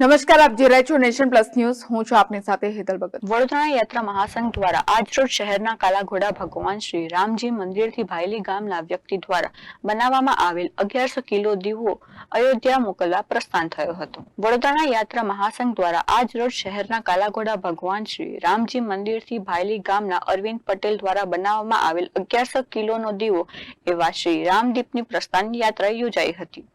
નમસ્કાર, આપ જોઈ રહ્યા છો નેશન પ્લસ ન્યૂઝ. હું છું આપની સાથે હેતલ ભગત. વડોદરા યાત્રા મહાસંઘ દ્વારા આજરોજ શહેરના કાલાઘોડા ભગવાન શ્રી રામજી મંદિરથી ભાયલી ગામના વ્યક્તિ દ્વારા બનાવવામાં આવેલ અગિયારસો કિલો દીવો અયોધ્યા મોકલવા પ્રસ્થાન થયો હતો. વડોદરાના યાત્રા મહાસંઘ દ્વારા આજરોજ શહેરના કાલાઘોડા ભગવાન શ્રી રામજી મંદિરથી ભાયલી ગામના અરવિંદ પટેલ દ્વારા બનાવવામાં આવેલ અગિયારસો કિલોનો દીવો એવા શ્રી રામદીપની પ્રસ્થાન યાત્રા યોજાઈ હતી.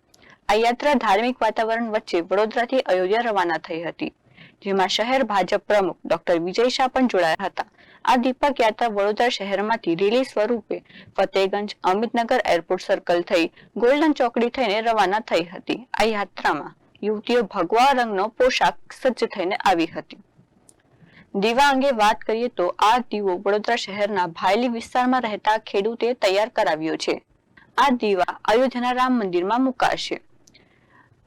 આ યાત્રા ધાર્મિક વાતાવરણ વચ્ચે વડોદરાથી અયોધ્યા રવાના થઈ હતી, જેમાં શહેર ભાજપ પ્રમુખ ડોક્ટર વિજય શાહ પણ જોડાયા હતા. આ દીપક યાત્રા વડોદરા શહેરમાંથી રેલી સ્વરૂપે ફતેગંજ અમિતનગર એરપોર્ટ સર્કલ થઈ ગોલ્ડન ચોકડી થઈને રવાના થઈ હતી. આ યાત્રામાં યુવતીઓ ભગવા રંગનો પોશાક સજ્જ થઈને આવી હતી. દીવા અંગે વાત કરીએ તો આ દીવો વડોદરા શહેરના ભાયલી વિસ્તારમાં રહેતા ખેડૂતે તૈયાર કરાવ્યો છે. આ દીવા અયોધ્યાના રામ મંદિરમાં મુકાશે.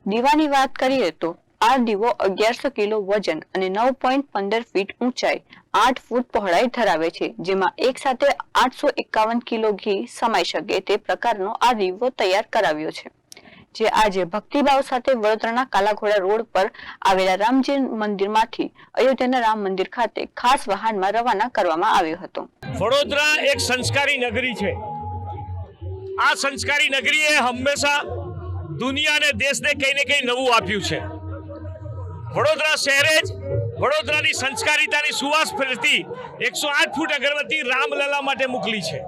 દીવાની વાત કરીએ તો આ દીવો અગિયારસો કિલો વજન અને નવ પોઈન્ટ પંદર ફીટ ઊંચાઈ, આઠ ફૂટ પહોળાઈ ધરાવે છે, જેમાં એક સાથે આઠસો એકાવન કિલો ઘી સમાઈ શકે તે પ્રકારનો આ દીવો તૈયાર કરાવ્યો છે. જે આજે ભક્તિભાવ સાથે વડોદરાના કાલાઘોડા રોડ પર આવેલા રામજી મંદિરમાંથી અયોધ્યાના રામ મંદિર ખાતે ખાસ વાહનમાં રવાના કરવામાં આવ્યો હતો. વડોદરા એક સંસ્કારી નગરી છે. આ સંસ્કારી નગરીએ હંમેશા દુનિયા અને દેશને કંઈ ને કંઈ નવું આપ્યું છે. વડોદરા શહેરે જ વડોદરાની સંસ્કારિતાની સુવાસ ફેરતી એકસો આઠ ફૂટ અગરબત્તી રામલલા માટે મોકલી છે.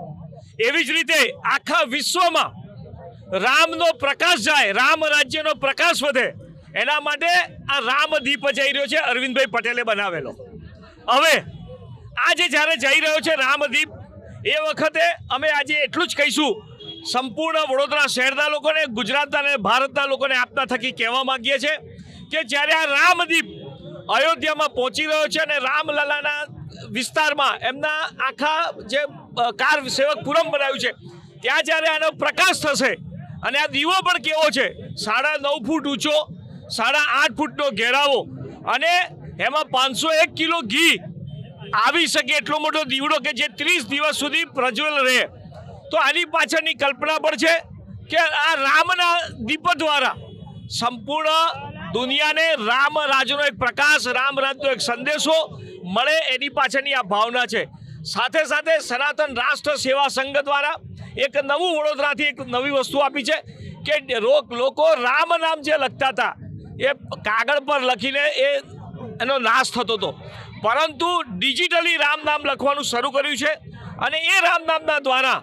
એવી જ રીતે આખા વિશ્વમાં રામનો પ્રકાશ જાય, રામ રાજ્યનો પ્રકાશ વધે, એના માટે આ રામદીપ જઈ રહ્યો છે અરવિંદભાઈ પટેલે બનાવેલો. હવે, આજે જ્યારે જઈ રહ્યો છે રામદીપ એ વખતે અમે આજે એટલું જ કહીશું સંપૂર્ણ વડોદરા શહેરના લોકોને ગુજરાતના અને ભારતના લોકોને આપતા થકી કહેવા માગીએ છીએ કે જ્યારે આ રામદીપ અયોધ્યામાં પહોંચી રહ્યો છે અને રામલલાના વિસ્તારમાં એમના આખા જે કાર સેવક પુરમ બનાવ્યું છે, ત્યાં જ્યારે આનો પ્રકાશ થશે અને આ દીવો પણ કેવો છે, સાડા નવ ફૂટ ઊંચો, સાડા આઠ ફૂટનો ઘેરાવો અને એમાં પાંચસો એક કિલો ઘી આવી શકે એટલો મોટો દીવડો કે જે ત્રીસ દિવસ સુધી પ્રજ્વલ રહે. તો આની પાછળની કલ્પના પણ છે કે આ રામના દીપ દ્વારા સંપૂર્ણ દુનિયાને રામ રાજનો એક પ્રકાશ, રામ રાજનો એક સંદેશો મળે એની પાછળની આ ભાવના છે. સાથે સાથે સનાતન રાષ્ટ્ર સેવા સંઘ દ્વારા એક નવું વડોદરાથી એક નવી વસ્તુ આપી છે કે લોકો રામ નામ જે લખતા હતા, એ કાગળ પર લખીને એ એનો નાશ થતો હતો. પરંતુ ડિજિટલી રામ નામ લખવાનું શરૂ કર્યું છે અને એ રામ નામના દ્વારા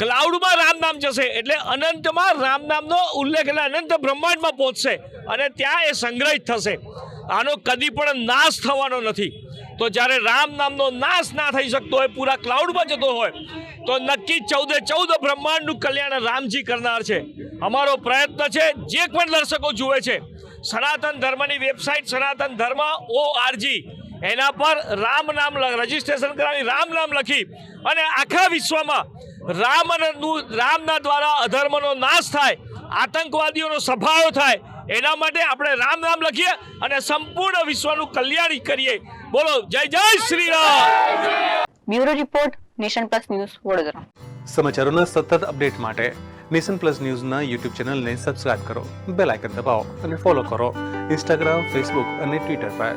ક્લાઉડમાં રામ નામ જશે. એટલે અનંતમાં રામ નામનો ઉલ્લેખ એટલે અનંત બ્રહ્માંડમાં પહોંચશે અને ત્યાં એ સંગ્રહિત થશે. આનો કદી પણ નાશ થવાનો નથી. તો જ્યારે રામ નામનો નાશ ના થઈ શકતો હોય, પૂરા ક્લાઉડમાં જતો હોય, તો નક્કી ચૌદે ચૌદ બ્રહ્માંડનું કલ્યાણ રામજી કરનાર છે. અમારો પ્રયત્ન છે, જે પણ દર્શકો જુએ છે, સનાતન ધર્મની વેબસાઇટ સનાતન ધર્મ ઓ આરજી એના પર રામ નામ રજીસ્ટ્રેશન કરાવી, રામ નામ લખી અને આખા વિશ્વમાં રામનું રામના દ્વારા અધર્મનો નાશ થાય આતંકવાદીઓનો સ્વભાવ થાય એના માટે આપણે રામ નામ લખીએ અને સંપૂર્ણ વિશ્વનું કલ્યાણ કરીએ. બોલો જય જય Shri Ram bureau report nation plus news Vadodara. સમાચારોના સતત અપડેટ માટે નેશન પ્લસ ન્યૂઝના યુટ્યુબ ચેનલને સબસ્ક્રાઇબ કરો બેલ આઇકન દબાવો અને ફોલો કરો. ઇન્સ્ટાગ્રામ ફેસબુક અને ટ્વિટર પર.